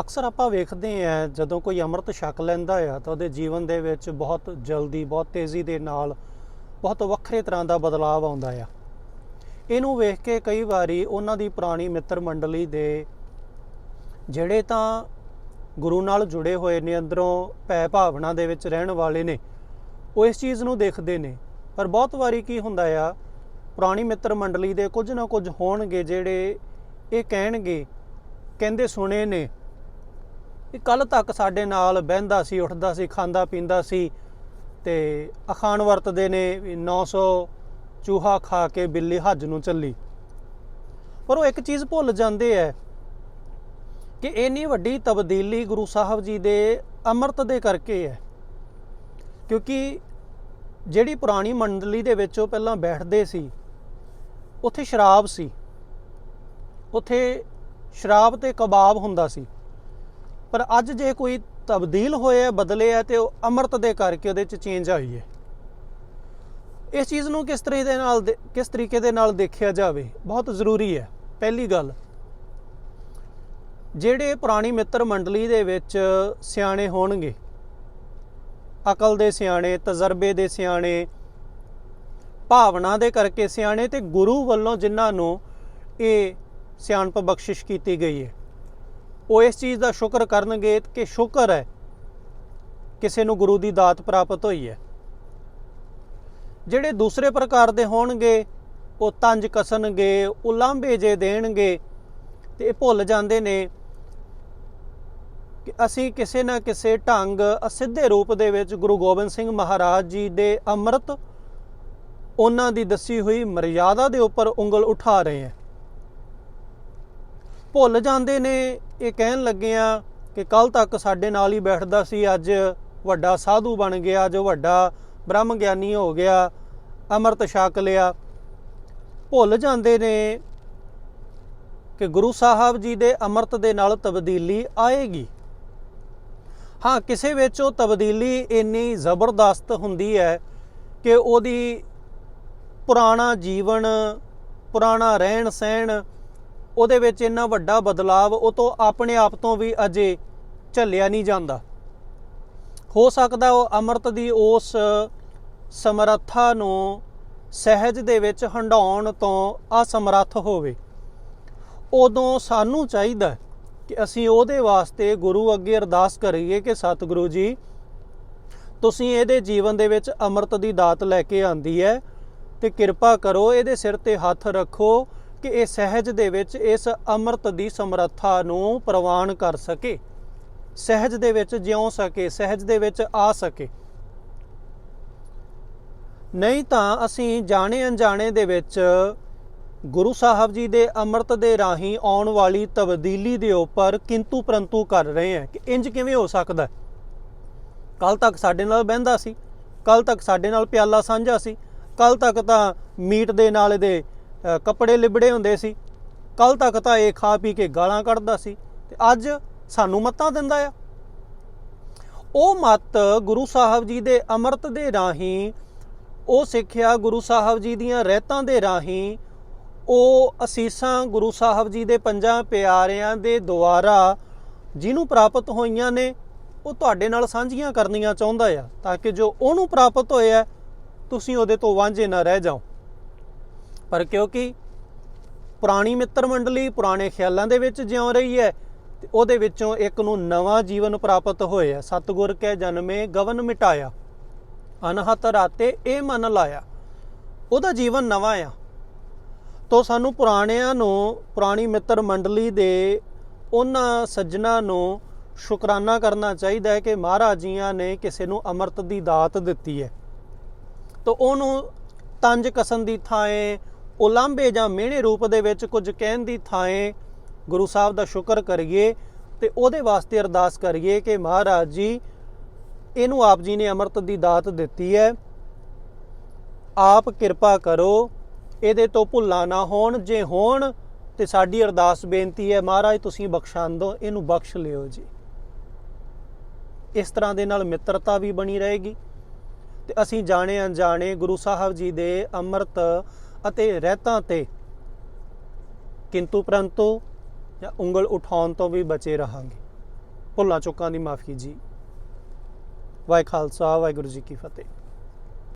ਅਕਸਰ ਆਪਾਂ ਵੇਖਦੇ ਆ ਜਦੋਂ ਕੋਈ ਅੰਮ੍ਰਿਤ ਛਕ ਲੈਂਦਾ ਆ ਤਾਂ ਉਹਦੇ ਜੀਵਨ ਦੇ ਵਿੱਚ ਬਹੁਤ ਜਲਦੀ, ਬਹੁਤ ਤੇਜ਼ੀ ਦੇ ਨਾਲ ਬਹੁਤ ਵੱਖਰੇ ਤਰ੍ਹਾਂ ਦਾ ਬਦਲਾਅ ਆਉਂਦਾ ਆ। ਇਹਨੂੰ ਵੇਖ ਕੇ ਕਈ ਵਾਰੀ ਉਹਨਾਂ ਦੀ ਪੁਰਾਣੀ ਮਿੱਤਰ ਮੰਡਲੀ ਦੇ ਜਿਹੜੇ ਤਾਂ ਗੁਰੂ ਨਾਲ ਜੁੜੇ ਹੋਏ ਨੇ, ਅੰਦਰੋਂ ਭੈ ਭਾਵਨਾ ਦੇ ਵਿੱਚ ਰਹਿਣ ਵਾਲੇ ਨੇ, ਉਹ ਇਸ ਚੀਜ਼ ਨੂੰ ਦੇਖਦੇ ਨੇ। ਪਰ ਬਹੁਤ ਵਾਰੀ ਕੀ ਹੁੰਦਾ ਆ, ਪੁਰਾਣੀ ਮਿੱਤਰ ਮੰਡਲੀ ਦੇ ਕੁਝ ਨਾ ਕੁਝ ਹੋਣਗੇ ਜਿਹੜੇ ਇਹ ਕਹਿਣਗੇ, ਕਹਿੰਦੇ ਸੁਣੇ ਨੇ ਕਿ ਕੱਲ ਤੱਕ ਸਾਡੇ ਨਾਲ ਬਹਿੰਦਾ ਸੀ, ਉੱਠਦਾ ਸੀ, ਖਾਂਦਾ, ਪੀਂਦਾ ਸੀ ਤੇ ਅਖਾਣ ਵਰਤਦੇ ਨੇ ਵੀ 900 ਚੂਹਾ ਖਾ ਕੇ ਬਿੱਲੀ ਹੱਜ ਨੂੰ ਚੱਲੀ। ਪਰ ਉਹ ਇੱਕ ਚੀਜ਼ ਭੁੱਲ ਜਾਂਦੇ ਐ ਕਿ ਇੰਨੀ ਵੱਡੀ ਤਬਦੀਲੀ ਗੁਰੂ ਸਾਹਿਬ ਜੀ ਦੇ ਅੰਮ੍ਰਿਤ ਦੇ ਕਰਕੇ ਹੈ ਕਿਉਂਕਿ ਜਿਹੜੀ ਪੁਰਾਣੀ ਮੰਡਲੀ ਦੇ ਵਿੱਚ ਉਹ ਪਹਿਲਾਂ ਬੈਠਦੇ ਸੀ, ਉੱਥੇ ਸ਼ਰਾਬ ਸੀ, ਉੱਥੇ ਸ਼ਰਾਬ ਤੇ ਕਬਾਬ ਹੁੰਦਾ ਸੀ। ਪਰ ਅੱਜ ਜੇ ਕੋਈ ਤਬਦੀਲ ਹੋਏ ਹੈ ਬਦਲੇ ਹੈ ਤੇ ਉਹ ਅੰਮ੍ਰਿਤ ਦੇ ਕਰਕੇ ਉਹਦੇ ਚ ਚੇਂਜ ਆਈ ਹੈ ਇਸ ਚੀਜ਼ ਨੂੰ ਕਿਸ ਤਰੀਕੇ ਦੇ ਨਾਲ ਦੇ- ਕਿਸ ਤਰੀਕੇ ਦੇ ਨਾਲ ਦੇਖਿਆ ਜਾਵੇ? ਬਹੁਤ ਜ਼ਰੂਰੀ ਹੈ। ਪਹਿਲੀ ਗੱਲ, ਜਿਹੜੇ ਪੁਰਾਣੀ ਮਿੱਤਰ ਮੰਡਲੀ ਦੇ ਵਿੱਚ ਸਿਆਣੇ ਹੋਣਗੇ, ਅਕਲ ਦੇ ਸਿਆਣੇ, ਤਜਰਬੇ ਦੇ ਸਿਆਣੇ, ਭਾਵਨਾ ਦੇ ਕਰਕੇ ਸਿਆਣੇ ਤੇ ਗੁਰੂ ਵੱਲੋਂ ਜਿਨ੍ਹਾਂ ਨੂੰ ਇਹ ਸਿਆਣਪ ਬਖਸ਼ਿਸ਼ ਕੀਤੀ ਗਈ ਹੈ ਉਹ ਇਸ ਚੀਜ਼ ਦਾ ਸ਼ੁਕਰ ਕਰਨਗੇ ਕਿ ਸ਼ੁਕਰ ਹੈ ਕਿਸੇ ਨੂੰ ਗੁਰੂ ਦੀ ਦਾਤ ਪ੍ਰਾਪਤ ਹੋਈ ਹੈ। ਜਿਹੜੇ ਦੂਸਰੇ ਪ੍ਰਕਾਰ ਦੇ ਹੋਣਗੇ, ਉਹ ਤੰਜ ਕਸਣਗੇ ਉਲਾਂਭੇ ਜੇ ਦੇਣਗੇ ਤੇ ਇਹ ਭੁੱਲ ਜਾਂਦੇ ਨੇ ਕਿ ਅਸੀਂ ਕਿਸੇ ਨਾ ਕਿਸੇ ਢੰਗ ਅਸਿੱਧੇ ਰੂਪ ਦੇ ਵਿੱਚ ਗੁਰੂ ਗੋਬਿੰਦ ਸਿੰਘ ਮਹਾਰਾਜ ਜੀ ਦੇ ਅੰਮ੍ਰਿਤ ਉਹਨਾਂ ਦੀ ਦੱਸੀ ਹੋਈ ਮਰਿਆਦਾ ਦੇ ਉੱਪਰ ਉਂਗਲ ਉਠਾ ਰਹੇ ਹਾਂ। ਭੁੱਲ ਜਾਂਦੇ ਨੇ ਇਹ ਕਹਿਣ ਲੱਗੇ ਆ ਕਿ ਕੱਲ ਤੱਕ ਸਾਡੇ ਨਾਲ ਹੀ ਬੈਠਦਾ ਸੀ, ਅੱਜ ਵੱਡਾ ਸਾਧੂ ਬਣ ਗਿਆ, ਜੋ ਵੱਡਾ ਬ੍ਰਹਮ ਗਿਆਨੀ ਹੋ ਗਿਆ, ਅੰਮ੍ਰਿਤ ਛਕ ਲਿਆ। ਭੁੱਲ ਜਾਂਦੇ ਨੇ ਕਿ ਗੁਰੂ ਸਾਹਿਬ ਜੀ ਦੇ ਅੰਮ੍ਰਿਤ ਦੇ ਨਾਲ ਤਬਦੀਲੀ ਆਏਗੀ। ਹਾਂ, ਕਿਸੇ ਵਿੱਚ ਉਹ ਤਬਦੀਲੀ ਇੰਨੀ ਜ਼ਬਰਦਸਤ ਹੁੰਦੀ ਹੈ ਕਿ ਉਹਦੀ ਪੁਰਾਣਾ ਜੀਵਨ, ਪੁਰਾਣਾ ਰਹਿਣ ਸਹਿਣ ਉਹਦੇ ਵਿੱਚ ਇੰਨਾ ਵੱਡਾ ਬਦਲਾਵ, ਉਹ ਤੋਂ ਆਪਣੇ ਆਪ ਤੋਂ ਵੀ ਅਜੇ ਝੱਲਿਆ ਨਹੀਂ ਜਾਂਦਾ। ਹੋ ਸਕਦਾ ਉਹ ਅੰਮ੍ਰਿਤ ਦੀ ਉਸ ਸਮਰੱਥਾ ਨੂੰ ਸਹਿਜ ਦੇ ਵਿੱਚ ਹੰਡਾਉਣ ਤੋਂ ਅਸਮਰੱਥ ਹੋਵੇ। ਉਦੋਂ ਸਾਨੂੰ ਚਾਹੀਦਾ ਕਿ ਅਸੀਂ ਉਹਦੇ ਵਾਸਤੇ ਗੁਰੂ ਅੱਗੇ ਅਰਦਾਸ ਕਰੀਏ ਕਿ ਸਤਿਗੁਰੂ ਜੀ, ਤੁਸੀਂ ਇਹਦੇ ਜੀਵਨ ਦੇ ਵਿੱਚ ਅੰਮ੍ਰਿਤ ਦੀ ਦਾਤ ਲੈ ਕੇ ਆਂਦੀ ਹੈ ਤੇ ਕਿਰਪਾ ਕਰੋ, ਇਹਦੇ ਸਿਰ ਤੇ ਹੱਥ ਰੱਖੋ ਕਿ ਇਹ ਸਹਿਜ ਦੇ ਵਿੱਚ ਇਸ ਅੰਮ੍ਰਿਤ ਦੀ ਸਮਰੱਥਾ ਨੂੰ ਪ੍ਰਵਾਨ ਕਰ ਸਕੇ। ਸਹਿਜ ਦੇ ਵਿੱਚ ਜਿਉ ਸਕੇ, ਸਹਿਜ ਦੇ ਵਿੱਚ ਆ ਸਕੇ। ਨਹੀਂ ਤਾਂ ਅਸੀਂ ਜਾਣੇ ਅਣਜਾਣੇ ਦੇ ਵਿੱਚ ਗੁਰੂ ਸਾਹਿਬ ਜੀ ਦੇ ਅੰਮ੍ਰਿਤ ਦੇ ਰਾਹੀਂ ਆਉਣ ਵਾਲੀ ਤਬਦੀਲੀ ਦੇ ਉੱਪਰ ਕਿੰਤੂ ਪਰੰਤੂ ਕਰ ਰਹੇ ਹਾਂ ਕਿ ਇੰਜ ਕਿਵੇਂ ਹੋ ਸਕਦਾ ਕੱਲ ਤੱਕ ਸਾਡੇ ਨਾਲ ਬਹਿੰਦਾ ਸੀ, ਕੱਲ ਤੱਕ ਸਾਡੇ ਨਾਲ ਪਿਆਲਾ ਸਾਂਝਾ ਸੀ, ਕੱਲ ਤੱਕ ਤਾਂ ਮੀਟ ਦੇ ਨਾਲ ਇਹਦੇ ਕੱਪੜੇ ਲਿਬੜੇ ਹੁੰਦੇ ਸੀ। ਕੱਲ ਤੱਕ ਤਾਂ ਇਹ ਖਾ ਪੀ ਕੇ ਗਾਲਾਂ ਕੱਢਦਾ ਸੀ ਤੇ ਅੱਜ ਸਾਨੂੰ ਮੱਤਾਂ ਦਿੰਦਾ ਆ। ਉਹ ਮੱਤ ਗੁਰੂ ਸਾਹਿਬ ਜੀ ਦੇ ਅੰਮ੍ਰਿਤ ਦੇ ਰਾਹੀਂ, ਉਹ ਸਿੱਖਿਆ ਗੁਰੂ ਸਾਹਿਬ ਜੀ ਦੀਆਂ ਰਹਿਤਾਂ ਦੇ ਰਾਹੀਂ, ਉਹ ਅਸੀਸਾਂ ਗੁਰੂ ਸਾਹਿਬ ਜੀ ਦੇ ਪੰਜਾਂ ਪਿਆਰਿਆਂ ਦੇ ਦੁਆਰਾ ਜਿਹਨੂੰ ਪ੍ਰਾਪਤ ਹੋਈਆਂ ਨੇ, ਉਹ ਤੁਹਾਡੇ ਨਾਲ ਸਾਂਝੀਆਂ ਕਰਨੀਆਂ ਚਾਹੁੰਦਾ ਆ, ਤਾਂ ਕਿ ਜੋ ਉਹਨੂੰ ਪ੍ਰਾਪਤ ਹੋਇਆ, ਤੁਸੀਂ ਉਹਦੇ ਤੋਂ ਵਾਂਝੇ ਨਾ ਰਹਿ ਜਾਓ। ਪਰ ਕਿਉਂਕਿ ਪੁਰਾਣੀ ਮਿੱਤਰ ਮੰਡਲੀ ਪੁਰਾਣੇ ਖਿਆਲਾਂ ਦੇ ਵਿੱਚ ਜਿਉਂ ਰਹੀ ਹੈ ਤੇ ਉਹਦੇ ਵਿੱਚੋਂ ਇੱਕ ਨੂੰ ਨਵਾਂ ਜੀਵਨ ਪ੍ਰਾਪਤ ਹੋਇਆ। ਸਤਿਗੁਰ ਕੈ ਜਨਮੇ, ਗਵਨ ਮਿਟਾਇਆ। ਅਨਹਤ ਰਾਤੇ ਇਹ ਮਨ ਲਾਇਆ। ਉਹਦਾ ਜੀਵਨ ਨਵਾਂ ਆ। ਤੋ ਸਾਨੂੰ ਪੁਰਾਣਿਆਂ ਨੂੰ, ਪੁਰਾਣੀ ਮਿੱਤਰ ਮੰਡਲੀ ਦੇ ਉਹਨਾਂ ਸੱਜਣਾ ਨੂੰ ਸ਼ੁਕਰਾਨਾ ਕਰਨਾ ਚਾਹੀਦਾ ਹੈ ਕਿ ਮਹਾਰਾਜ ਜੀਆਂ ਨੇ ਕਿਸੇ ਨੂੰ ਅੰਮ੍ਰਿਤ ਦੀ ਦਾਤ ਦਿੱਤੀ ਹੈ। ਤੋ ਉਹਨੂੰ ਤੰਜ ਕਸਨ ਦੀ ਥਾਂ ਉਲਾਂਭੇ ਜਾਂ ਮਿਹਣੇ ਰੂਪ ਦੇ ਵਿੱਚ ਕੁਝ ਕਹਿਣ ਦੀ ਥਾਂ ਗੁਰੂ ਸਾਹਿਬ ਦਾ ਸ਼ੁਕਰ ਕਰੀਏ ਤੇ ਉਹਦੇ ਵਾਸਤੇ ਅਰਦਾਸ ਕਰੀਏ ਕਿ ਮਹਾਰਾਜ ਜੀ, ਇਹਨੂੰ ਆਪ ਜੀ ਨੇ ਅੰਮ੍ਰਿਤ ਦੀ ਦਾਤ ਦਿੱਤੀ ਹੈ। ਆਪ ਕਿਰਪਾ ਕਰੋ, ਇਹਦੇ ਤੋਂ ਭੁੱਲਾਂ ਨਾ ਹੋਣ। ਜੇ ਹੋਣ ਤੇ ਸਾਡੀ ਅਰਦਾਸ ਬੇਨਤੀ ਹੈ, ਮਹਾਰਾਜ ਤੁਸੀਂ ਬਖਸ਼ਾਂ ਇਹਨੂੰ ਬਖਸ਼ ਲਿਓ ਜੀ। ਇਸ ਤਰ੍ਹਾਂ ਦੇ ਨਾਲ ਮਿੱਤਰਤਾ ਵੀ ਬਣੀ ਰਹੇਗੀ। ਤੇ ਅਸੀਂ ਜਾਣੇ ਅਣਜਾਣੇ ਗੁਰੂ ਸਾਹਿਬ ਜੀ ਦੇ ਅੰਮ੍ਰਿਤ ਅਤੇ ਰਹਿਤਾਂ ਤੇ। ਕਿੰਤੂ ਪ੍ਰੰਤੂ ਜਾਂ ਉਂਗਲ ਉਠਾਉਣ ਤੋਂ ਵੀ ਬਚੇ ਰਹਾਂਗੇ। ਭੁੱਲਾਂ ਚੁੱਕਾਂ ਦੀ ਮਾਫੀ ਜੀ। ਵਾਹਿ ਖਾਲਸਾ, ਵਾਹਿਗੁਰੂ ਜੀ ਕੀ ਫਤਿਹ।